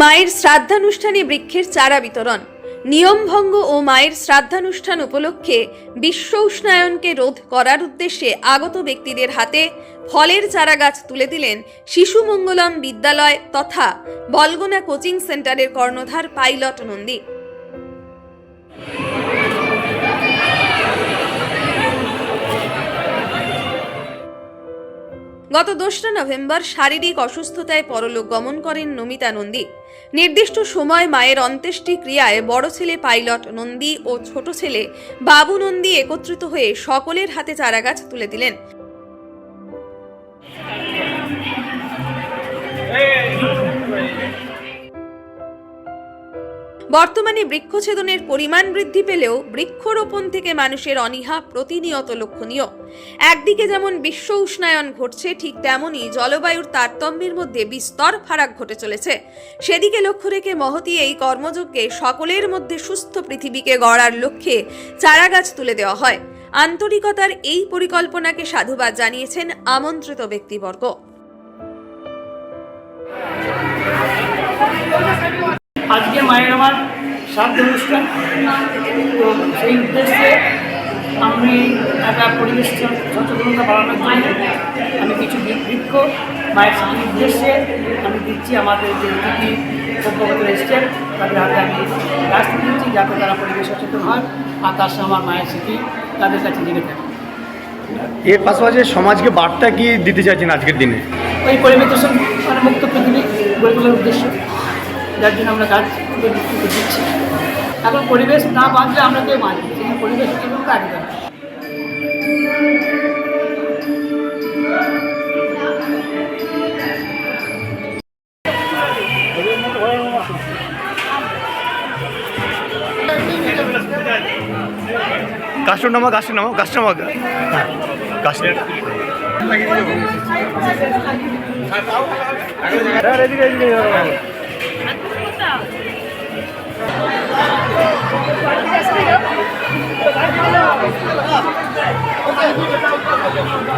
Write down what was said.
মায়ের শ্রাদ্ধানুষ্ঠানে বৃক্ষের চারা বিতরণ। নিয়মভঙ্গ ও মায়ের শ্রাদ্ধানুষ্ঠান উপলক্ষে বিশ্ব উষ্ণায়নকে রোধ করার উদ্দেশ্যে আগত ব্যক্তিদের হাতে ফলের চারা গাছ তুলে দিলেন শিশু মঙ্গলম বিদ্যালয় তথা বলগোনা কোচিং সেন্টারের কর্ণধার পাইলট নন্দী। গত দোসরা নভেম্বর শারীরিক অসুস্থতায় পরলোক গমন করেন নমিতা নন্দী। নির্দিষ্ট সময় মায়ের অন্ত্যেষ্টিক্রিয়ায় বড় ছেলে পাইলট নন্দী ও ছোট ছেলে বাবু নন্দী একত্রিত হয়ে সকলের হাতে চারাগাছ তুলে দিলেন। বর্তমানে বৃক্ষছেদনের পরিমাণ বৃদ্ধি পেলেও বৃক্ষরোপণ থেকে মানুষের অনীহা প্রতিনিয়ত লক্ষণীয়। একদিকে যেমন বিশ্ব উষ্ণায়ন ঘটছে, ঠিক তেমনই জলবায়ুর তারতম্যের মধ্যে বিস্তর ফারাক ঘটে চলেছে। সেদিকে লক্ষ্য রেখে মহতি এই কর্মযজ্ঞে সকলের মধ্যে সুস্থ পৃথিবীকে গড়ার লক্ষ্যে চারাগাছ তুলে দেওয়া হয়। আন্তরিকতার এই পরিকল্পনাকে সাধুবাদ জানিয়েছেন আমন্ত্রিত ব্যক্তিবর্গ। আজকে মায়ের আমার শ্রাদ্ধ অনুষ্ঠান। তো সেই উদ্দেশ্যে আমি একটা পরিবেশ সচেতনতা বাড়ানোর জন্য আমি কিছু বৃক্ষ মায়ের স্মৃতির উদ্দেশ্যে আমি দিচ্ছি আমাদের যে অতিথি সভ্যগত এসছেন তাদের হাতে আমি গাছ দিচ্ছি যাতে তারা পরিবেশ সচেতন হয় আর তার সঙ্গে আমার মায়ের স্মৃতি তাদের কাছে জেগে থাকে এর পাশাপাশি সমাজকে বার্তা কি দিতে চাইছেন আজকের দিনে? ওই পরিবেশ দূষণ মানে মুক্ত পৃথিবী গড়ে তোলার উদ্দেশ্য। যার জন্য আমরা গাছ দিচ্ছি। এখন পরিবেশ না বাঁচলে আমরা কেউ বাঁচি সেই পরিবেশ কাজ করি গাছটা নামা গাছটা নামা গাছটা নামা। হ্যাঁ এদিকে, এদিকে।